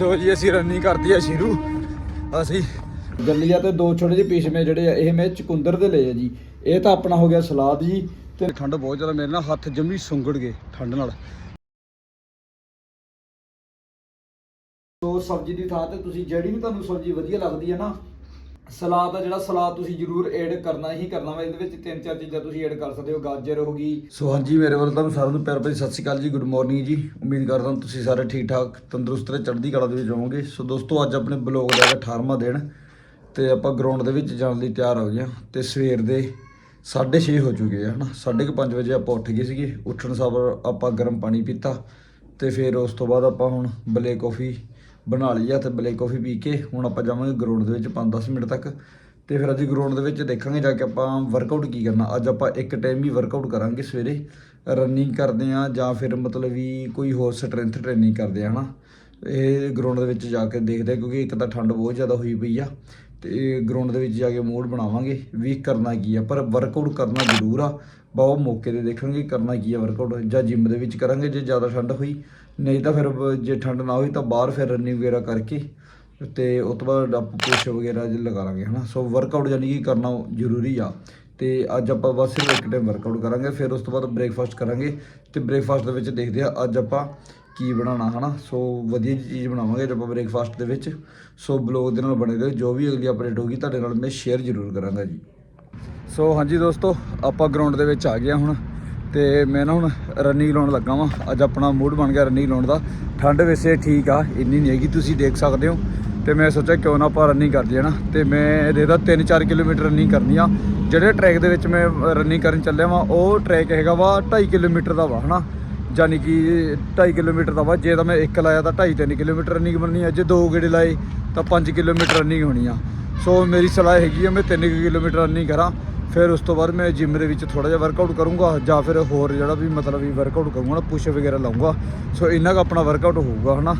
ਲੋ ਜੀ, ਅਸੀਂ ਰਨਿੰਗ ਕਰਦੀ ਆ ਸ਼ੁਰੂ। ਅਸੀਂ ਗੱਲੀਆ ਤੇ ਦੋ ਛੋਟੇ ਜਿਹੇ ਪੀਸਮੇ ਜਿਹੜੇ ਆ, ਇਹ ਮੈਂ ਚਕੁੰਦਰ ਦੇ ਲਏ ਆ ਜੀ। ਇਹ ਤਾਂ ਆਪਣਾ ਹੋ ਗਿਆ ਸਲਾਦ ਜੀ, ਤੇ ਠੰਡ ਬਹੁਤ ਜ਼ਿਆਦਾ, ਮੇਰੇ ਨਾਲ ਹੱਥ ਜੰਮੀ ਸੁੰਗੜ ਗਏ ਠੰਡ ਨਾਲ। ਸੋ ਸਬਜ਼ੀ ਦੀ ਥਾਂ ਤੇ ਤੁਸੀਂ ਜਿਹੜੀ ਵੀ ਤੁਹਾਨੂੰ ਸਬਜ਼ੀ ਵਧੀਆ ਲੱਗਦੀ ਹੈ ਨਾ ਸਲਾਦ ਦਾ ਜਿਹੜਾ ਸਲਾਦ ਤੁਸੀਂ ਜਰੂਰ ਐਡ ਕਰਨਾ ਹੀ ਕਰਨਾ ਵਾ। ਇਹਦੇ ਵਿੱਚ ਤਿੰਨ ਚਾਰ ਚੀਜ਼ਾਂ ਤੁਸੀਂ ਐਡ ਕਰ ਸਕਦੇ ਹੋ। ਗਾਜਰ ਹੋ ਗਈ। ਸੋ ਹਾਂਜੀ, ਮੇਰੇ ਵੱਲੋਂ ਤੁਹਾਨੂੰ ਸਾਰਿਆਂ ਨੂੰ ਪਿਆਰ ਭਰੀ ਸਤਿ ਸ਼੍ਰੀ ਅਕਾਲ ਜੀ ਗੁੱਡ ਮਾਰਨਿੰਗ ਜੀ। ਉਮੀਦ ਕਰਦਾ ਤੁਸੀਂ ਸਾਰੇ ਠੀਕ ਠਾਕ ਤੰਦਰੁਸਤ ਤੇ ਚੜ੍ਹਦੀ ਕਲਾ ਦੇ ਵਿੱਚ ਹੋਵੋਗੇ ਸੋ ਦੋਸਤੋ, ਅੱਜ ਆਪਣੇ ਬਲੌਗ ਦਾ 18ਵਾਂ ਦਿਨ ਤੇ ਆਪਾਂ ਗਰਾਊਂਡ ਦੇ ਵਿੱਚ ਜਾਣ ਲਈ ਤਿਆਰ ਹੋ ਗਏ ਹਾਂ ਤੇ ਸਵੇਰ ਦੇ 6:30 ਹੋ ਚੁੱਕੇ ਆ, ਹਨਾ? 5:30 ਵਜੇ ਆਪਾਂ ਉੱਠ ਗਏ ਸੀਗੇ। ਉੱਠਣ ਸਾਰ ਆਪਾਂ ਗਰਮ ਪਾਣੀ ਪੀਤਾ ਤੇ ਫਿਰ ਉਸ ਤੋਂ ਬਾਅਦ ਆਪਾਂ ਹੁਣ ਬਲੇ ਕਾਫੀ ਬਣਾ ਲਈ ਆ ਤੇ ਬਲੈਕ ਕਾਫੀ ਪੀ ਕੇ। ਹੁਣ ਆਪਾਂ ਜਾਵਾਂਗੇ ਗਰਾਊਂਡ ਦੇ ਵਿੱਚ 5-10 ਮਿੰਟ ਤੱਕ। ਤੇ ਫਿਰ ਅੱਜ ਗਰਾਊਂਡ ਦੇ ਵਿੱਚ ਦੇਖਾਂਗੇ ਜਾ ਕੇ ਆਪਾਂ ਵਰਕਆਊਟ ਕੀ ਕਰਨਾ। ਅੱਜ ਆਪਾਂ ਇੱਕ ਟਾਈਮ ਹੀ ਵਰਕਆਊਟ ਕਰਾਂਗੇ ਸਵੇਰੇ। ਰਨਿੰਗ ਕਰਦੇ ਆ ਜਾਂ ਫਿਰ ਮਤਲਬ ਵੀ ਕੋਈ ਹੋਰ ਸਟਰੈਂਥ ਟ੍ਰੇਨਿੰਗ ਕਰਦੇ ਆ ਹਨਾ। ਇਹ ਗਰਾਊਂਡ ਦੇ ਵਿੱਚ ਜਾ ਕੇ ਦੇਖਦੇ ਆ ਕਿਉਂਕਿ ਇੱਕ ਤਾਂ ਠੰਡ ਬਹੁਤ ਜ਼ਿਆਦਾ ਹੋਈ ਪਈ ਆ। ਤੇ ਗਰਾਊਂਡ ਦੇ ਵਿੱਚ ਜਾ ਕੇ ਮੂਡ ਬਣਾਵਾਂਗੇ ਵੀ ਕਰਨਾ ਕੀ ਆ। ਪਰ ਵਰਕਆਊਟ ਕਰਨਾ ਜ਼ਰੂਰ ਆ। ਬਹੁਤ ਮੌਕੇ ਤੇ ਦੇਖਾਂਗੇ ਕਰਨਾ ਕੀ ਆ ਵਰਕਆਊਟ ਜਾਂ ਜਿਮ ਦੇ ਵਿੱਚ ਕਰਾਂਗੇ ਜੇ ਜ਼ਿਆਦਾ ਠੰਡ ਹੋਈ। ਨਹੀਂ ਤਾਂ ਫਿਰ ਜੇ ਠੰਡ ਨਾ ਹੋਈ ਤਾਂ ਬਾਹਰ ਫਿਰ ਰਨਿੰਗ ਵਗੈਰਾ ਕਰਕੇ ਤੇ ਉਸ ਤੋਂ ਬਾਅਦ ਆਪਾਂ ਪੁਸ਼ ਵਗੈਰਾ ਜੇ ਲਗਾ ਲਾਂਗੇ, ਹਨਾ। ਸੋ ਵਰਕਆਊਟ ਯਾਨੀ ਕਿ ਕਰਨਾ ਜ਼ਰੂਰੀ ਆ। ਤੇ ਅੱਜ ਆਪਾਂ ਬਸ ਸਿਰਫ ਇੱਕ ਟਾਈਮ ਵਰਕਆਊਟ ਕਰਾਂਗੇ, ਫਿਰ ਉਸ ਤੋਂ ਬਾਅਦ ਬ੍ਰੇਕਫਾਸਟ ਕਰਾਂਗੇ ਤੇ ਬ੍ਰੇਕਫਾਸਟ ਦੇ ਵਿੱਚ ਦੇਖਦੇ ਆ ਅੱਜ ਆਪਾਂ ਕੀ ਬਣਾਉਣਾ, ਹਨਾ। ਸੋ ਵਧੀਆ ਜਿਹੀ ਚੀਜ਼ ਬਣਾਵਾਂਗੇ ਅੱਜ ਆਪਾਂ ਬ੍ਰੇਕਫਾਸਟ ਦੇ ਵਿੱਚ। ਸੋ ਬਲੌਗ ਦੇ ਨਾਲ ਬਣੇ ਰਹੋ, ਜੋ ਵੀ ਅਗਲੀ ਅਪਡੇਟ ਹੋਗੀ ਤੁਹਾਡੇ ਨਾਲ ਮੈਂ ਸ਼ੇਅਰ ਜ਼ਰੂਰ ਕਰਾਂਗਾ ਜੀ। ਸੋ ਹਾਂਜੀ ਦੋਸਤੋ, ਆਪਾਂ ਗਰਾਊਂਡ ਦੇ ਵਿੱਚ ਆ ਗਏ ਹੁਣ ਤੇ ਮੈਂ ਨਾ ਹੁਣ ਰਨਿੰਗ ਲਾਉਣ ਲੱਗਾ ਵਾਂ। ਅੱਜ ਆਪਣਾ ਮੂਡ ਬਣ ਗਿਆ ਰਨਿੰਗ ਲਾਉਣ ਦਾ। ਠੰਡ ਵੈਸੇ ਠੀਕ ਆ, ਇੰਨੀ ਨਹੀਂ ਹੈਗੀ, ਤੁਸੀਂ ਦੇਖ ਸਕਦੇ ਹੋ। ਤੇ ਮੈਂ ਸੋਚਿਆ ਕਿਉਂ ਨਾ ਆਪਾਂ ਰਨਿੰਗ ਕਰਦੇ ਹਾਂ ਨਾ। ਤੇ ਮੈਂ ਇਹਦਾ 3-4 ਕਿਲੋਮੀਟਰ ਰਨਿੰਗ ਕਰਨੀ ਆ। ਜਿਹੜੇ ਟਰੈਕ ਦੇ ਵਿੱਚ ਮੈਂ ਰਨਿੰਗ ਕਰਨ ਚੱਲਿਆ ਵਾਂ, ਉਹ ਟਰੈਕ ਹੈਗਾ ਵਾ 2.5 ਕਿਲੋਮੀਟਰ ਦਾ ਵਾ, ਹਨਾ? ਯਾਨੀ ਕਿ 2.5 ਕਿਲੋਮੀਟਰ ਦਾ ਵਾ। ਜੇ ਤਾਂ ਮੈਂ ਇੱਕ ਲਾਇਆ ਤਾਂ 2.5-3 ਕਿਲੋਮੀਟਰ ਰਨਿੰਗ ਬਣਨੀ ਆ। ਜੇ ਦੋ ਗੇੜੇ ਲਾਏ ਤਾਂ 5 ਕਿਲੋਮੀਟਰ ਰਨਿੰਗ ਹੋਣੀ ਆ। ਸੋ ਮੇਰੀ ਸਲਾਹ ਹੈਗੀ ਆ, ਮੈਂ 3 ਕਿਲੋਮੀਟਰ ਰਨਿੰਗ ਕਰਾਂ। ਫਿਰ ਉਸ ਤੋਂ ਬਾਅਦ ਮੈਂ ਜਿਮ ਦੇ ਵਿੱਚ ਥੋੜਾ ਜਿਹਾ ਵਰਕਆਊਟ ਕਰੂੰਗਾ ਜਾਂ ਫਿਰ ਹੋਰ ਜਿਹੜਾ ਵੀ ਮਤਲਬ ਵੀ ਵਰਕਆਊਟ ਕਰੂੰਗਾ ਨਾ ਪੁਸ਼ ਵਗੈਰਾ ਲਾਉਂਗਾ ਸੋ ਇੰਨਾ ਕੁ ਆਪਣਾ ਵਰਕਆਊਟ ਹੋਊਗਾ, ਹਨਾ?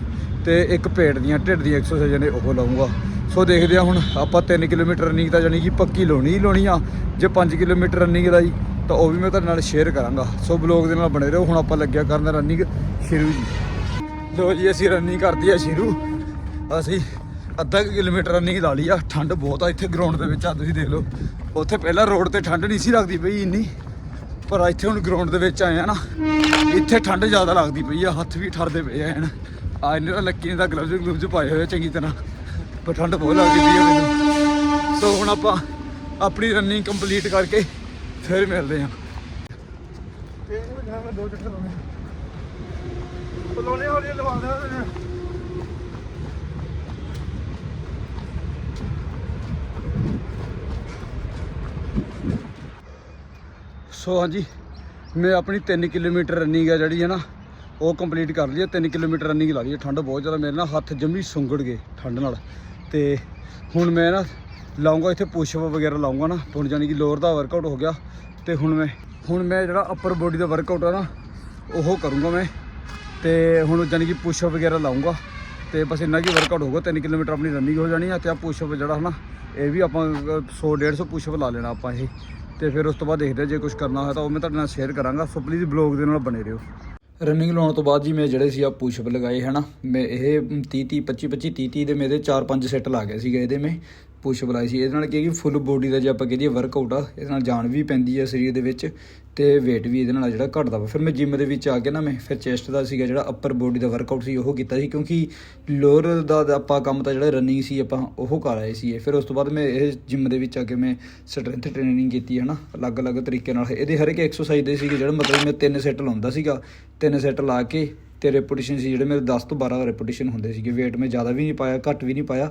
ਤੇ ਇੱਕ ਪੇਟ ਦੀਆਂ, ਢਿੱਡ ਦੀਆਂ ਐਕਸਰਸਾਈਜ਼ਾਂ ਨੇ ਉਹ ਲਾਉਂਗਾ ਸੋ ਦੇਖਦੇ ਆ ਹੁਣ ਆਪਾਂ 3 ਕਿਲੋਮੀਟਰ ਰਨਿੰਗ ਤਾਂ ਜਾਨੀ ਕਿ ਪੱਕੀ ਲਾਉਣੀ ਹੀ ਲਾਉਣੀ ਆ। ਜੇ 5 ਕਿਲੋਮੀਟਰ ਰਨਿੰਗ ਦਾ ਜੀ, ਤਾਂ ਉਹ ਵੀ ਮੈਂ ਤੁਹਾਡੇ ਨਾਲ ਸ਼ੇਅਰ ਕਰਾਂਗਾ। ਸੋ ਬਲੌਗ ਦੇ ਨਾਲ ਬਣੇ ਰਹੋ। ਹੁਣ ਆਪਾਂ ਲੱਗਿਆ ਕਰਨ ਰਨਿੰਗ ਸ਼ੁਰੂ ਜੀ। ਲੋ ਜੀ, ਅਸੀਂ ਰਨਿੰਗ ਕਰਦੀ ਆ ਸ਼ੁਰੂ। ਅਸੀਂ ਅੱਧਾ ਕੁ ਕਿਲੋਮੀਟਰ ਰਨਿੰਗ ਲਾ ਲਈ ਆ। ਠੰਡ ਬਹੁਤ ਆ ਇੱਥੇ ਗਰਾਊਂਡ ਦੇ ਵਿੱਚ ਆ, ਤੁਸੀਂ ਦੇਖ ਲਓ। ਉੱਥੇ ਪਹਿਲਾਂ ਰੋਡ ਤੇ ਠੰਡ ਨਹੀਂ ਸੀ ਲੱਗਦੀ ਪਈ ਇੰਨੀ, ਪਰ ਇੱਥੇ ਹੁਣ ਗਰਾਊਂਡ ਦੇ ਵਿੱਚ ਆਏ ਆ ਨਾ, ਇੱਥੇ ਠੰਡ ਜ਼ਿਆਦਾ ਲੱਗਦੀ ਪਈ ਆ, ਹੱਥ ਵੀ ਠਰਦੇ ਪਏ ਆ ਹਨ ਆ ਇਹਨੇ ਤਾਂ ਲੱਕੀ ਨੇ ਤਾਂ ਗਲਵਜ਼ ਗਲਵਜ਼ ਪਾਏ ਹੋਏ ਆ ਚੰਗੀ ਤਰ੍ਹਾਂ, ਪਰ ਠੰਡ ਬਹੁਤ ਲੱਗਦੀ ਪਈ ਆ ਮੈਨੂੰ। ਸੋ ਹੁਣ ਆਪਾਂ ਆਪਣੀ ਰਨਿੰਗ ਕੰਪਲੀਟ ਕਰਕੇ ਫਿਰ ਮਿਲਦੇ ਆ। ਦੋ ਚੱਕਰ ਲਾਉਣੇ ਲਾਉਣੇ ਵਾਲੀ ਲਵਾ ਦੇ ਸੋ ਹਾਂਜੀ। ਮੈਂ ਆਪਣੀ 3 ਕਿਲੋਮੀਟਰ ਰਨਿੰਗ ਹੈ ਜਿਹੜੀ ਹੈ ਨਾ, ਉਹ ਕੰਪਲੀਟ ਕਰ ਲਈ ਹੈ 3 ਕਿਲੋਮੀਟਰ ਰਨਿੰਗ ਲਾ ਲਈ ਹੈ ਠੰਡ ਬਹੁਤ ਜ਼ਿਆਦਾ, ਮੇਰੇ ਨਾਲ ਹੱਥ ਜੰਮੀ ਸੁੰਗੜ ਗਏ ਠੰਡ ਨਾਲ। ਤੇ ਹੁਣ ਮੈਂ ਨਾ ਲਾਉਂਗਾ, ਇੱਥੇ ਪੁਸ਼ਅਪ ਵਗੈਰਾ ਲਾਉਂਗਾ ਨਾ, ਹੁਣ ਜਾਨੀ ਕਿ ਲੋਅਰ ਦਾ ਵਰਕਆਊਟ ਹੋ ਗਿਆ। ਤੇ ਹੁਣ ਮੈਂ ਹੁਣ ਮੈਂ ਜਿਹੜਾ ਅਪਰ ਬੋਡੀ ਦਾ ਵਰਕਆਊਟ ਆ ਨਾ, ਉਹ ਕਰੂੰਗਾ ਮੈਂ। ਤੇ ਹੁਣ ਜਾਨੀ ਕਿ ਪੁਸ਼ਅਪ ਵਗੈਰਾ ਲਾਉਂਗਾ। ਤੇ ਬਸ ਇੰਨਾ ਕੀ ਵਰਕਆਊਟ ਹੋਊਗਾ 3 ਕਿਲੋਮੀਟਰ ਆਪਣੀ ਰਨਿੰਗ ਹੋ ਜਾਣੀ ਆ। ਤੇ ਆ ਪੁਸ਼ਅਪ ਜਿਹੜਾ ਹਨਾ, ਇਹ ਵੀ ਆਪਾਂ 100 150 ਪੁਸ਼ਅਪ ਲਾ ਲੈਣਾ ਆਪਾਂ ਇਹ। ਤੇ ਫਿਰ ਉਸ ਤੋਂ ਬਾਅਦ ਦੇਖਦੇ ਹਾਂ ਜੇ ਕੁਝ ਕਰਨਾ ਹੋਇਆ ਤਾਂ ਉਹ ਮੈਂ ਤੁਹਾਡੇ ਨਾਲ ਸ਼ੇਅਰ ਕਰਾਂਗਾ। ਸੋ ਪਲੀਜ਼ ਬਲੌਗ ਦੇ ਨਾਲ ਬਣੇ ਰਹੋ। ਰਨਿੰਗ ਲਾਉਣ ਤੋਂ ਬਾਅਦ ਜੀ ਮੈਂ ਜਿਹੜੇ ਸੀ ਆ ਪੁਸ਼ਅਪ ਲਗਾਏ, ਹਨਾ? ਮੈਂ ਇਹ 30 30 25 25 30 30 ਦੇ ਮੇਰੇ 4-5 ਸੈੱਟ ਲਾ ਗਏ ਸੀਗੇ ਇਹਦੇ ਮੈਂ। ਪੁਸ਼ਅਪ ਲਾਏ ਸੀ। ਇਹਦੇ ਨਾਲ ਕੀ ਹੈ ਕਿ ਫੁੱਲ ਬੋਡੀ ਦਾ ਜੇ ਆਪਾਂ ਕਹੀਏ ਵਰਕਆਊਟ ਆ, ਇਹਦੇ ਨਾਲ ਜਾਨ ਵੀ ਪੈਂਦੀ ਆ ਸਰੀਰ ਦੇ ਵਿੱਚ ਤੇ weight ਵੀ ਇਹਦੇ ਨਾਲ ਜਿਹੜਾ ਘਟਦਾ ਵਾ। ਫਿਰ ਮੈਂ ਜਿਮ ਦੇ ਵਿੱਚ ਆ ਕੇ ਨਾ ਮੈਂ ਫਿਰ ਚੈਸਟ ਦਾ ਸੀਗਾ ਜਿਹੜਾ ਅਪਰ ਬੋਡੀ ਦਾ ਵਰਕਆਊਟ ਸੀ, ਉਹ ਕੀਤਾ ਸੀ। ਕਿਉਂਕਿ ਲੋਅਰ ਦਾ ਤਾਂ ਆਪਾਂ ਕੰਮ ਤਾਂ ਜਿਹੜਾ ਰਨਿੰਗ ਸੀ, ਆਪਾਂ ਉਹ ਕਰ ਆਏ ਸੀ ਫਿਰ ਉਸ ਤੋਂ ਬਾਅਦ ਮੈਂ ਇਹ ਜਿਮ ਦੇ ਵਿੱਚ ਆ ਕੇ ਮੈਂ ਸਟਰੈਂਥ ਟ੍ਰੇਨਿੰਗ ਕੀਤੀ ਹੈ ਨਾ ਅਲੱਗ-ਅਲੱਗ ਤਰੀਕੇ ਨਾਲ। ਇਹਦੇ ਹਰ ਇੱਕ ਐਕਸਰਸਾਈਜ਼ ਦੇ ਸੀਗੇ ਜਿਹੜਾ ਮਤਲਬ ਮੈਂ ਤਿੰਨ ਸੈੱਟ ਲਾਉਂਦਾ ਸੀਗਾ। ਤਿੰਨ ਸੈੱਟ ਲਾ ਕੇ ਤੇ ਰੈਪੀਟੀਸ਼ਨ ਸੀ, ਜਿਹੜੇ ਮੇਰੇ 10 ਤੋਂ 12 ਰੈਪੀਟੀਸ਼ਨ ਹੁੰਦੇ ਸੀਗੇ। weight ਮੈਂ ਜ਼ਿਆਦਾ ਵੀ ਨਹੀਂ ਪਾਇਆ, ਘੱਟ ਵੀ ਨਹੀਂ ਪਾਇਆ।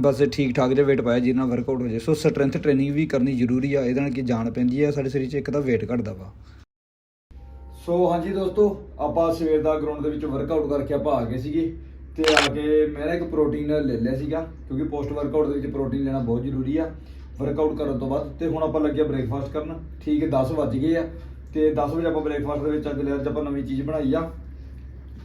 ਬਸ ਠੀਕ ਠਾਕ ਜਿਹਾ weight ਪਾਇਆ ਜਿਹਨਾਂ ਨਾਲ ਵਰਕਆਊਟ ਹੋ ਜਾਏ। ਸੋ ਸਟਰੈਂਥ ਟ੍ਰੇਨਿੰਗ ਵੀ ਕਰਨੀ ਜ਼ਰੂਰੀ ਆ, ਇਹਦੇ ਨਾਲ ਕੀ ਜਾਣ ਪੈਂਦੀ ਆ, ਸਾਡੇ ਸਰੀਰ 'ਚ ਇੱਕ ਤਾਂ weight ਘਟਦਾ ਵਾ। ਸੋ ਹਾਂਜੀ ਦੋਸਤੋ, ਆਪਾਂ ਸਵੇਰ ਦਾ ਗਰਾਊਂਡ ਦੇ ਵਿੱਚ ਵਰਕਆਊਟ ਕਰਕੇ ਆਪਾਂ ਆ ਗਏ ਸੀਗੇ। ਤੇ ਆ ਕੇ ਮੈਂ ਨਾ ਇੱਕ ਪ੍ਰੋਟੀਨ ਲੈ ਲਿਆ ਸੀਗਾ, ਕਿਉਂਕਿ ਪੋਸਟ ਵਰਕਆਊਟ ਦੇ ਵਿੱਚ ਪ੍ਰੋਟੀਨ ਲੈਣਾ ਬਹੁਤ ਜ਼ਰੂਰੀ ਆ। ਵਰਕਆਊਟ ਕਰਨ ਤੋਂ ਬਾਅਦ, ਤੇ ਹੁਣ ਆਪਾਂ ਲੱਗਿਆ ਬ੍ਰੇਕਫਾਸਟ ਕਰਨ। ਠੀਕ ਹੈ 10 ਵੱਜ ਗਏ ਆ। ਤੇ 10 ਵਜੇ ਆਪਾਂ ਬ੍ਰੇਕਫਾਸਟ ਦੇ ਵਿੱਚ ਅੱਜ ਲਿਆ ਅੱਜ ਆਪਾਂ ਨਵੀਂ ਚੀਜ਼ ਬਣਾਈ ਆ।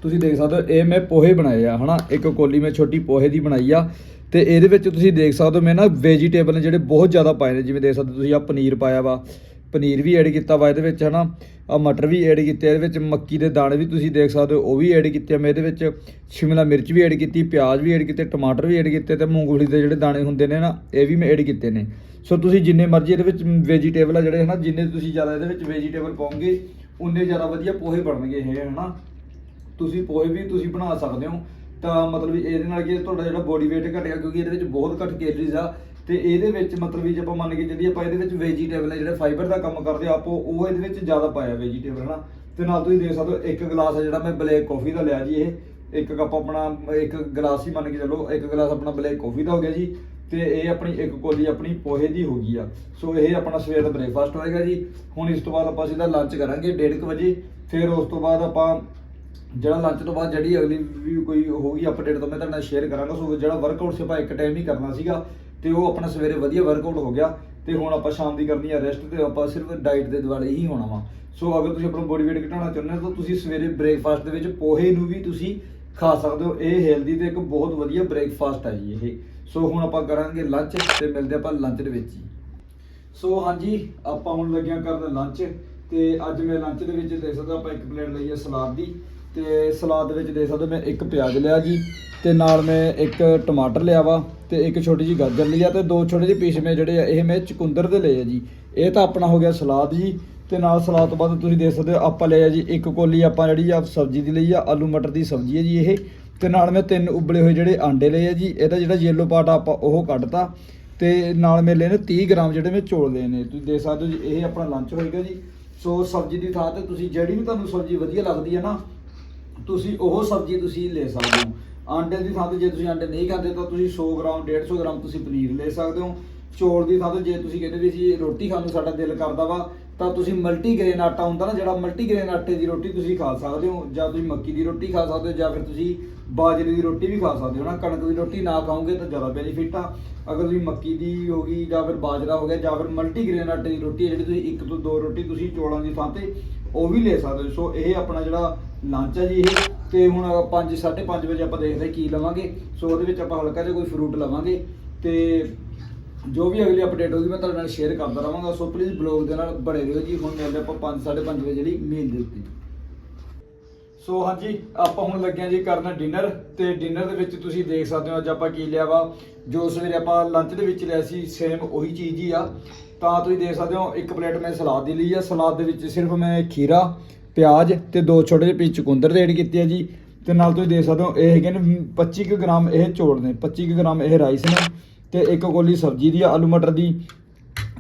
ਤੁਸੀਂ ਦੇਖ ਸਕਦੇ ਹੋ, ਇਹ ਮੈਂ ਪੋਹੇ ਬਣਾਏ ਆ, ਹਨਾ? ਇੱਕ ਕੋਲੀ ਮੈਂ ਛੋਟੀ ਪੋਹੇ ਦੀ ਬਣਾਈ ਆ। ਤੇ ਇਹਦੇ ਵਿੱਚ ਤੁਸੀਂ ਦੇਖ ਸਕਦੇ ਹੋ, ਮੈਂ ਨਾ ਵੈਜੀਟੇਬਲ ਨੇ ਜਿਹੜੇ ਬਹੁਤ ਜ਼ਿਆਦਾ ਪਾਏ ਨੇ, ਜਿਵੇਂ ਦੇਖ ਸਕਦੇ ਹੋ ਤੁਸੀਂ ਆ ਪਨੀਰ ਪਾਇਆ ਵਾ। ਪਨੀਰ ਵੀ ਐਡ ਕੀਤਾ ਵਾ ਇਹਦੇ ਵਿੱਚ, ਹਨਾ? ਆ ਮਟਰ ਵੀ ਐਡ ਕੀਤੇ ਇਹਦੇ ਵਿੱਚ ਮੱਕੀ ਦੇ ਦਾਣੇ ਵੀ ਤੁਸੀਂ ਦੇਖ ਸਕਦੇ ਹੋ, ਉਹ ਵੀ ਐਡ ਕੀਤੇ ਮੈਂ ਇਹਦੇ ਵਿੱਚ। ਸ਼ਿਮਲਾ ਮਿਰਚ ਵੀ ਐਡ ਕੀਤੀ, ਪਿਆਜ਼ ਵੀ ਐਡ ਕੀਤੇ, ਟਮਾਟਰ ਵੀ ਐਡ ਕੀਤੇ ਤੇ ਮੂੰਗਫਲੀ ਦੇ ਜਿਹੜੇ ਦਾਣੇ ਹੁੰਦੇ ਨੇ ਨਾ, ਇਹ ਵੀ ਮੈਂ ਐਡ ਕੀਤੇ ਨੇ। ਸੋ ਤੁਸੀਂ ਜਿੰਨੇ ਮਰਜ਼ੀ ਇਹਦੇ ਵਿੱਚ ਵੈਜੀਟੇਬਲ ਆ ਜਿਹੜੇ, ਹਨਾ? ਜਿੰਨੇ ਤੁਸੀਂ ਜ਼ਿਆਦਾ ਇਹਦੇ ਵਿੱਚ ਵੈਜੀਟੇਬਲ ਪਾਓਗੇ, ਉਨੇ ਜ਼ਿਆਦਾ ਵਧੀਆ ਪੋਹੇ ਬਣਨਗੇ ਇਹ, ਹਨਾ? ਤੁਸੀਂ ਪੋਹੇ ਵੀ ਤੁਸੀਂ ਬਣਾ ਸਕਦੇ ਹੋ ਤਾਂ ਮਤਲਬ ਵੀ ਇਹਦੇ ਨਾਲ ਕੀ ਹੈ, ਤੁਹਾਡਾ ਜਿਹੜਾ ਬੋਡੀ weight ਘਟੇਗਾ ਕਿਉਂਕਿ ਇਹਦੇ ਵਿੱਚ ਬਹੁਤ ਘੱਟ ਕੈਲਰੀਜ਼ ਆ ਤੇ ਇਹਦੇ ਵਿੱਚ ਮਤਲਬ ਵੀ ਜੇ ਆਪਾਂ ਮੰਨ ਕੇ ਚੱਲੀਏ ਆਪਾਂ ਇਹਦੇ ਵਿੱਚ ਵੈਜੀਟੇਬਲ ਹੈ ਜਿਹੜੇ ਫਾਈਬਰ ਦਾ ਕੰਮ ਕਰਦੇ ਆ ਆਪੋ ਉਹ ਇਹਦੇ ਵਿੱਚ ਜ਼ਿਆਦਾ ਪਾਇਆ ਵੈਜੀਟੇਬਲ ਹਨਾ? ਤੇ ਨਾਲ ਤੁਸੀਂ ਦੇਖ ਸਕਦੇ ਹੋ ਇੱਕ ਗਲਾਸ ਆ ਜਿਹੜਾ ਮੈਂ ਬਲੈਕ ਕਾਫੀ ਦਾ ਲਿਆ ਜੀ ਇਹ ਇੱਕ ਕੱਪ ਆਪਣਾ ਇੱਕ ਗਲਾਸ ਹੀ ਮੰਨ ਕੇ ਚੱਲੋ ਇੱਕ ਗਲਾਸ ਆਪਣਾ ਬਲੈਕ ਕਾਫੀ ਦਾ ਹੋ ਗਿਆ ਜੀ ਤੇ ਇਹ ਆਪਣੀ ਇੱਕ ਕੋਲੀ ਆਪਣੀ ਪੋਹੇ ਦੀ ਹੋ ਗਈ ਆ। ਸੋ ਇਹ ਆਪਣਾ ਸਵੇਰ ਦਾ ਬ੍ਰੇਕਫਾਸਟ ਹੋਏਗਾ ਜੀ ਹੁਣ ਇਸ ਤੋਂ ਬਾਅਦ ਆਪਾਂ ਸਿੱਧਾ ਲੰਚ ਕਰਾਂਗੇ 1:30 ਵਜੇ ਫਿਰ ਉਸ ਤੋਂ ਬਾਅਦ ਆਪਾਂ ਜਿਹੜਾ ਲੰਚ ਤੋਂ ਬਾਅਦ ਜਿਹੜੀ ਅਗਲੀ ਵੀ ਕੋਈ ਹੋਊਗੀ ਅਪਡੇਟ ਤਾਂ ਮੈਂ ਤੁਹਾਡੇ ਨਾਲ ਸ਼ੇਅਰ ਕਰਾਂਗਾ। ਸੋ ਜਿਹੜਾ ਵਰਕਆਊਟ ਸੀ ਆਪਾਂ ਇੱਕ ਟਾਈਮ ਹੀ ਕਰਨਾ ਸੀਗਾ ਤੇ ਉਹ ਆਪਣਾ ਸਵੇਰੇ ਵਧੀਆ ਵਰਕਆਊਟ ਹੋ ਗਿਆ ਤੇ ਹੁਣ ਆਪਾਂ ਸ਼ਾਮ ਦੀ ਕਰਨੀ ਆ ਰੈਸਟ ਤੇ ਆਪਾਂ ਸਿਰਫ ਡਾਈਟ ਦੇ ਦੁਆਲੇ ਹੀ ਹੋਣਾ ਵਾ। ਸੋ ਅਗਰ ਤੁਸੀਂ ਆਪਣਾ ਬੋਡੀ weight ਘਟਾਉਣਾ ਚਾਹੁੰਦੇ ਹੋ ਤਾਂ ਤੁਸੀਂ ਸਵੇਰੇ ਬ੍ਰੇਕਫਾਸਟ ਦੇ ਵਿੱਚ ਪੋਹੇ ਨੂੰ ਵੀ ਤੁਸੀਂ ਖਾ ਸਕਦੇ ਹੋ। ਇਹ ਹੈਲਦੀ ਤੇ ਇੱਕ ਬਹੁਤ ਵਧੀਆ ਬ੍ਰੇਕਫਾਸਟ ਹੈ ਜੀ ਇਹ। ਸੋ ਹੁਣ ਆਪਾਂ ਕਰਾਂਗੇ ਲੰਚ ਤੇ ਮਿਲਦੇ ਆਪਾਂ ਲੰਚ ਦੇ ਵਿੱਚ ਹੀ। ਸੋ ਹਾਂਜੀ, ਆਪਾਂ ਹੁਣ ਲੱਗਿਆ ਕਰਨ ਲੰਚ ਤੇ ਅੱਜ ਮੈਂ ਲੰਚ ਦੇ ਵਿੱਚ ਦੇਖ ਸਕਦਾ ਆਪਾਂ ਇੱਕ ਪਲੇਟ ਲਈ ਹੈ ਸਲਾਦ ਦੀ। ਤੇ ਸਲਾਦ ਦੇ ਵਿੱਚ ਦੇ ਸਕਦਾ ਮੈਂ ਇੱਕ ਪਿਆਜ਼ ਲਿਆ ਜੀ, ਤੇ ਨਾਲ ਮੈਂ ਇੱਕ ਟਮਾਟਰ ਲਿਆ ਵਾ, ਤੇ ਇੱਕ ਛੋਟੀ ਜੀ ਗਾਜਰ ਲਈ ਆ, ਤੇ ਦੋ ਛੋਟੇ ਜਿਹੇ ਪੀਸ ਮੈਂ ਜਿਹੜੇ ਆ, ਇਹ ਮੈਂ ਚੁਕੰਦਰ ਦੇ ਲਏ ਆ ਜੀ। ਇਹ ਤਾਂ ਆਪਣਾ ਹੋ ਗਿਆ ਸਲਾਦ ਜੀ, ਤੇ ਨਾਲ ਸਲਾਦ ਤੋਂ ਬਾਅਦ ਤੁਸੀਂ ਦੇਖ ਸਕਦੇ ਹੋ, ਆਪਾਂ ਲਿਆ ਜੀ ਇੱਕ ਕੋਲੀ ਆਪਾਂ ਜਿਹੜੀ ਆ ਸਬਜ਼ੀ ਦੀ ਲਈ ਆ, ਆਲੂ ਮਟਰ ਦੀ ਸਬਜ਼ੀ ਹੈ ਜੀ ਇਹ। ਤੇ ਨਾਲ ਮੈਂ ਤਿੰਨ ਉਬਲੇ ਹੋਏ ਜਿਹੜੇ ਆਂਡੇ ਲਏ ਆ ਜੀ, ਇਹਦਾ ਜਿਹੜਾ ਯੈਲੋ ਪਾਰਟ ਆ, ਆਪਾਂ ਉਹ ਕੱਢਤਾ। ਤੇ ਨਾਲ ਮੇਰੇ ਲਏ ਨੇ 30 ਗ੍ਰਾਮ ਜਿਹੜੇ ਮੈਂ ਚੌਲ ਲਏ ਨੇ। ਤੁਸੀਂ ਦੇਖ ਸਕਦੇ ਹੋ ਜੀ, ਇਹ ਆਪਣਾ ਲੰਚ ਹੋਏਗਾ ਜੀ। ਸੋ ਸਬਜ਼ੀ ਦੀ ਥਾਂ ਤੇ ਤੁਸੀਂ ਜਿਹੜੀ ਵੀ ਤੁਹਾਨੂੰ ਸਬਜ਼ੀ ਵਧੀਆ ਲੱਗਦੀ ਹੈ ਨਾ ਤੁਸੀਂ ਉਹ ਸਬਜ਼ੀ ਤੁਸੀਂ ਲੈ ਸਕਦੇ ਹੋ। ਆਂਡੇ ਦੀ ਥਾਂ ਤੇ ਜੇ ਤੁਸੀਂ ਆਂਡੇ ਨਹੀਂ ਖਾਂਦੇ ਤਾਂ ਤੁਸੀਂ 100 ਗ੍ਰਾਮ 150 ਗ੍ਰਾਮ ਤੁਸੀਂ ਪਨੀਰ ਲੈ ਸਕਦੇ ਹੋ। ਚੌਲ ਦੀ ਥਾਂ ਤੇ ਜੇ ਤੁਸੀਂ ਕਹਿੰਦੇ ਵੀ ਅਸੀਂ ਰੋਟੀ ਖਾਣ ਨੂੰ ਸਾਡਾ ਦਿਲ ਕਰਦਾ ਵਾ, ਤਾਂ ਤੁਸੀਂ ਮਲਟੀਗ੍ਰੇਨ ਆਟਾ ਹੁੰਦਾ ਨਾ, ਜਿਹੜਾ ਮਲਟੀਗ੍ਰੇਨ ਆਟੇ ਦੀ ਰੋਟੀ ਤੁਸੀਂ ਖਾ ਸਕਦੇ ਹੋ, ਜਾਂ ਤੁਸੀਂ ਮੱਕੀ ਦੀ ਰੋਟੀ ਖਾ ਸਕਦੇ ਹੋ, ਜਾਂ ਫਿਰ ਤੁਸੀਂ ਬਾਜਰੇ ਦੀ ਰੋਟੀ ਵੀ ਖਾ ਸਕਦੇ ਹੋ ਨਾ। ਕਣਕ ਦੀ ਰੋਟੀ ਨਾ ਖਾਓਗੇ ਤਾਂ ਜ਼ਿਆਦਾ ਬੈਨੀਫਿਟ ਆ। ਅਗਰ ਤੁਸੀਂ ਮੱਕੀ ਦੀ ਹੋ ਗਈ, ਜਾਂ ਫਿਰ ਬਾਜਰਾ ਹੋ ਗਿਆ, ਜਾਂ ਫਿਰ ਮਲਟੀਗ੍ਰੇਨ ਆਟੇ ਦੀ ਰੋਟੀ ਹੈ ਜਿਹੜੀ ਤੁਸੀਂ ਇੱਕ ਤੋਂ ਦੋ ਰੋਟੀ ਤੁਸੀਂ ਚੌਲਾਂ ਦੀ ਥਾਂ ਤੇ ਉਹ ਵੀ ਲੈ ਸਕਦੇ ਹੋ। ਸੋ ਇਹ ਆਪਣਾ ਜਿਹੜਾ ਲੰਚ ਹੈ ਜੀ ਇਹ, ਤੇ ਹੁਣ 5 5:30 ਵਜੇ ਆਪਾਂ ਦੇਖਦੇ ਕੀ ਲਵਾਂਗੇ। ਸੋ ਉਹਦੇ ਵਿੱਚ ਆਪਾਂ ਹਲਕਾ ਜਿਹਾ ਕੋਈ ਫਰੂਟ ਲਵਾਂਗੇ। ਤੇ ਜੋ ਵੀ ਅਗਲੀ ਅਪਡੇਟ ਹੋਊਗੀ, ਮੈਂ ਤੁਹਾਡੇ ਨਾਲ ਸ਼ੇਅਰ ਕਰਦਾ ਰਹਾਂਗਾ। ਸੋ ਪਲੀਜ਼ ਬਲੌਗ ਦੇ ਨਾਲ ਬਣੇ ਰਹੋ ਜੀ। ਹੁਣ ਮਿਲਦੇ ਆਪਾਂ 5 5:30 ਵਜੇ ਜਿਹੜੀ ਮੀਲ ਦੇ ਉੱਤੇ। ਸੋ ਹਾਂਜੀ, ਆਪਾਂ ਹੁਣ ਲੱਗਿਆ ਜੀ ਕਰਨਾ ਡਿਨਰ ਤੇ ਡਿਨਰ ਦੇ ਵਿੱਚ ਤੁਸੀਂ ਦੇਖ ਸਕਦੇ ਹੋ, ਅੱਜ ਆਪਾਂ ਕੀ ਲਿਆ ਵਾ। ਜੋ ਸਵੇਰੇ ਆਪਾਂ ਲੰਚ ਦੇ ਵਿੱਚ ਲਿਆ ਸੀ ਸੇਮ ਉਹੀ ਚੀਜ਼ ਹੀ ਆ। ਤਾਂ ਤੁਸੀਂ ਦੇਖ ਸਕਦੇ ਹੋ, ਇੱਕ ਪਲੇਟ ਮੈਂ ਸਲਾਦ ਦੀ ਲਈ ਆ। ਸਲਾਦ ਦੇ ਵਿੱਚ ਸਿਰਫ ਮੈਂ ਖੀਰਾ ਪਿਆਜ਼ ਤੇ ਦੋ ਛੋਟੇ ਜਿਹੇ ਪੀਸ ਚੁਕੰਦਰ ਦੇ ਐਡ ਕੀਤੇ ਆ ਜੀ। ਤੇ ਨਾਲ ਤੁਸੀਂ ਦੇਖ ਸਕਦੇ ਹੋ, ਇਹ ਹੈਗੇ ਨੇ 25 ਕੁ ਗ੍ਰਾਮ ਇਹ ਚੌਲ ਨੇ 25 ਕੁ ਗ੍ਰਾਮ ਇਹ ਰਾਈਸ ਨੇ ਤੇ ਇੱਕ ਕੋਲੀ ਸਬਜ਼ੀ ਦੀ ਆਲੂ ਮਟਰ ਦੀ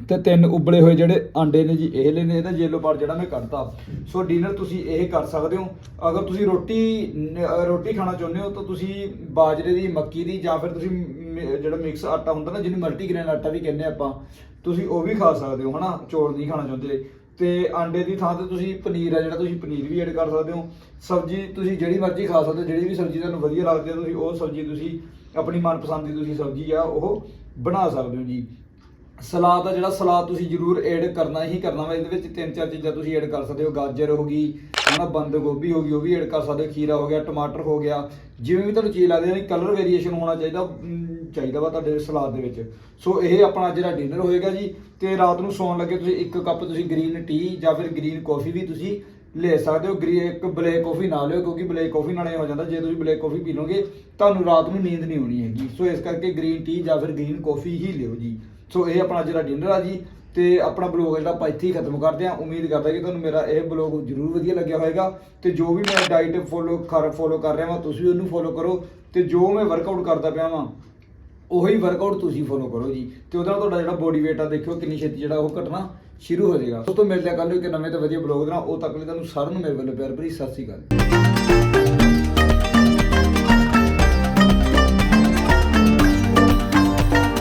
ਤੇ ਤਿੰਨ ਉਬਲੇ ਹੋਏ ਜਿਹੜੇ ਆਂਡੇ ਨੇ ਜੀ, ਇਹ ਲੈਨੇ ਇਹਦਾ ਯੈਲੋ ਪਾਰਟ ਜਿਹੜਾ ਮੈਂ ਕੱਢਤਾ। ਸੋ ਡਿਨਰ ਤੁਸੀਂ ਇਹ ਕਰ ਸਕਦੇ ਹੋ। ਅਗਰ ਤੁਸੀਂ ਰੋਟੀ ਰੋਟੀ ਖਾਣਾ ਚਾਹੁੰਦੇ ਹੋ, ਤਾਂ ਤੁਸੀਂ ਬਾਜਰੇ ਦੀ, ਮੱਕੀ ਦੀ ਜਾਂ ਫਿਰ ਤੁਸੀਂ ਮ- ਜਿਹੜਾ ਮਿਕਸ ਆਟਾ ਹੁੰਦਾ ਨਾ, ਜਿਹਨੂੰ ਮਲਟੀਗ੍ਰੇਨ ਆਟਾ ਵੀ ਕਹਿੰਦੇ ਆਪਾਂ, ਤੁਸੀਂ ਉਹ ਵੀ ਖਾ ਸਕਦੇ ਹੋ, ਹਨਾ? ਚੌਲ ਨਹੀਂ ਖਾਣਾ ਚਾਹੁੰਦੇ। ਤੇ ਆਂਡੇ ਦੀ ਥਾਂ ਤੇ ਤੁਸੀਂ ਪਨੀਰ ਆ ਜਿਹੜਾ ਤੁਸੀਂ ਪਨੀਰ ਵੀ ਐਡ ਕਰ ਸਕਦੇ ਹੋ। ਸਬਜ਼ੀ ਤੁਸੀਂ ਜਿਹੜੀ ਮਰਜ਼ੀ ਖਾ ਸਕਦੇ ਹੋ, ਜਿਹੜੀ ਵੀ ਸਬਜ਼ੀ ਤੁਹਾਨੂੰ ਵਧੀਆ ਲੱਗਦੀ ਹੈ ਤੁਸੀਂ ਉਹ ਸਬਜ਼ੀ ਤੁਸੀਂ, ਆਪਣੀ ਮਨਪਸੰਦ ਦੀ ਤੁਸੀਂ ਸਬਜ਼ੀ ਆ, ਉਹ ਬਣਾ ਸਕਦੇ ਹੋ ਜੀ। ਸਲਾਦ ਦਾ ਜਿਹੜਾ ਸਲਾਦ ਤੁਸੀਂ ਜ਼ਰੂਰ ਐਡ ਕਰਨਾ ਹੀ ਕਰਨਾ ਵਾ, ਇਹਦੇ ਵਿੱਚ ਤਿੰਨ ਚਾਰ ਚੀਜ਼ਾਂ ਤੁਸੀਂ ਐਡ ਕਰ ਸਕਦੇ ਹੋ। ਗਾਜਰ ਹੋ ਗਈ ਹਨਾ, ਬੰਦ ਗੋਭੀ ਹੋ ਗਈ, ਉਹ ਵੀ ਐਡ ਕਰ ਸਕਦੇ ਹੋ ਖੀਰਾ ਹੋ ਗਿਆ, ਟਮਾਟਰ ਹੋ ਗਿਆ। ਜਿਵੇਂ ਵੀ ਤੁਹਾਨੂੰ ਚੀਜ਼ ਲੱਗਦੀ ਹੈ ਕਲਰ ਵੇਰੀਏਸ਼ਨ ਹੋਣਾ ਚਾਹੀਦਾ ਚਾਹੀਦਾ ਵਾ ਤੁਹਾਡੇ ਸਲਾਦ ਦੇ ਵਿੱਚ। ਸੋ ਇਹ ਆਪਣਾ ਜਿਹੜਾ ਡਿਨਰ ਹੋਏਗਾ ਜੀ, ਤੇ ਰਾਤ ਨੂੰ ਸੌਣ ਲੱਗੇ ਤੁਸੀਂ ਇੱਕ ਕੱਪ ਤੁਸੀਂ ਗ੍ਰੀਨ ਟੀ ਜਾਂ ਫਿਰ ਗ੍ਰੀਨ ਕਾਫੀ ਵੀ ਤੁਸੀਂ ਲੈ ਸਕਦੇ ਹੋ। ਗ੍ਰੀ ਇੱਕ ਬਲੈਕ ਕਾਫੀ ਨਾ ਲਿਓ, ਕਿਉਂਕਿ ਬਲੈਕ ਕਾਫੀ ਨਾਲ ਇਹ ਹੋ ਜਾਂਦਾ, ਜੇ ਤੁਸੀਂ ਬਲੈਕ ਕਾਫੀ ਪੀ ਲਓਗੇ, ਤੁਹਾਨੂੰ ਰਾਤ ਨੂੰ ਨੀਂਦ ਨਹੀਂ ਆਉਣੀ ਹੈਗੀ। ਸੋ ਇਸ ਕਰਕੇ ਗ੍ਰੀਨ ਟੀ ਜਾਂ ਫਿਰ ਗ੍ਰੀਨ ਕਾਫੀ ਹੀ ਲਿਓ ਜੀ। ਸੋ ਇਹ ਆਪਣਾ ਜਿਹੜਾ ਡਿਨਰ ਆ ਜੀ ਤੇ ਆਪਣਾ ਬਲੌਗ ਜਿਹੜਾ ਆਪਾਂ ਇੱਥੇ ਹੀ ਖਤਮ ਕਰਦੇ ਹਾਂ। ਉਮੀਦ ਕਰਦਾ ਕਿ ਤੁਹਾਨੂੰ ਮੇਰਾ ਇਹ ਬਲੌਗ ਜਰੂਰ ਵਧੀਆ ਲੱਗਿਆ ਹੋਵੇਗਾ। ਤੇ ਜੋ ਵੀ ਮੈਂ ਡਾਈਟ ਫੋਲੋ ਕਰ ਫੋਲੋ ਕਰ ਰਿਹਾ ਵਾਂ, ਤੁਸੀਂ ਵੀ ਉਹਨੂੰ ਫੋਲੋ ਕਰੋ। ਤੇ ਜੋ ਮੈਂ ਵਰਕਆਊਟ ਕਰਦਾ ਪਿਆ ਵਾਂ, ਉਹੀ ਵਰਕਆਊਟ ਤੁਸੀਂ ਫੋਲੋ ਕਰੋ ਜੀ। ਤੇ ਉਹਦੇ ਨਾਲ ਤੁਹਾਡਾ ਜਿਹੜਾ ਬੋਡੀ weight ਆ, ਦੇਖਿਓ ਕਿੰਨੀ ਛੇਤੀ ਜਿਹੜਾ ਉਹ ਘਟਣਾ ਸ਼ੁਰੂ ਹੋ ਜਾਏਗਾ। ਉਸ ਤੋਂ ਮਿਲਦੇ ਆ ਕੱਲ ਨੂੰ ਇੱਕ ਨਵੇਂ ਤੇ ਵਧੀਆ ਬਲੌਗ ਨਾਲ। ਉਹ ਤੱਕ ਲਈ ਤੁਹਾਨੂੰ ਸਾਰਿਆਂ ਨੂੰ ਮੇਰੇ ਵੱਲੋਂ ਪਿਆਰ ਭਰੀ ਸਤਿ ਸ਼੍ਰੀ ਅਕਾਲ।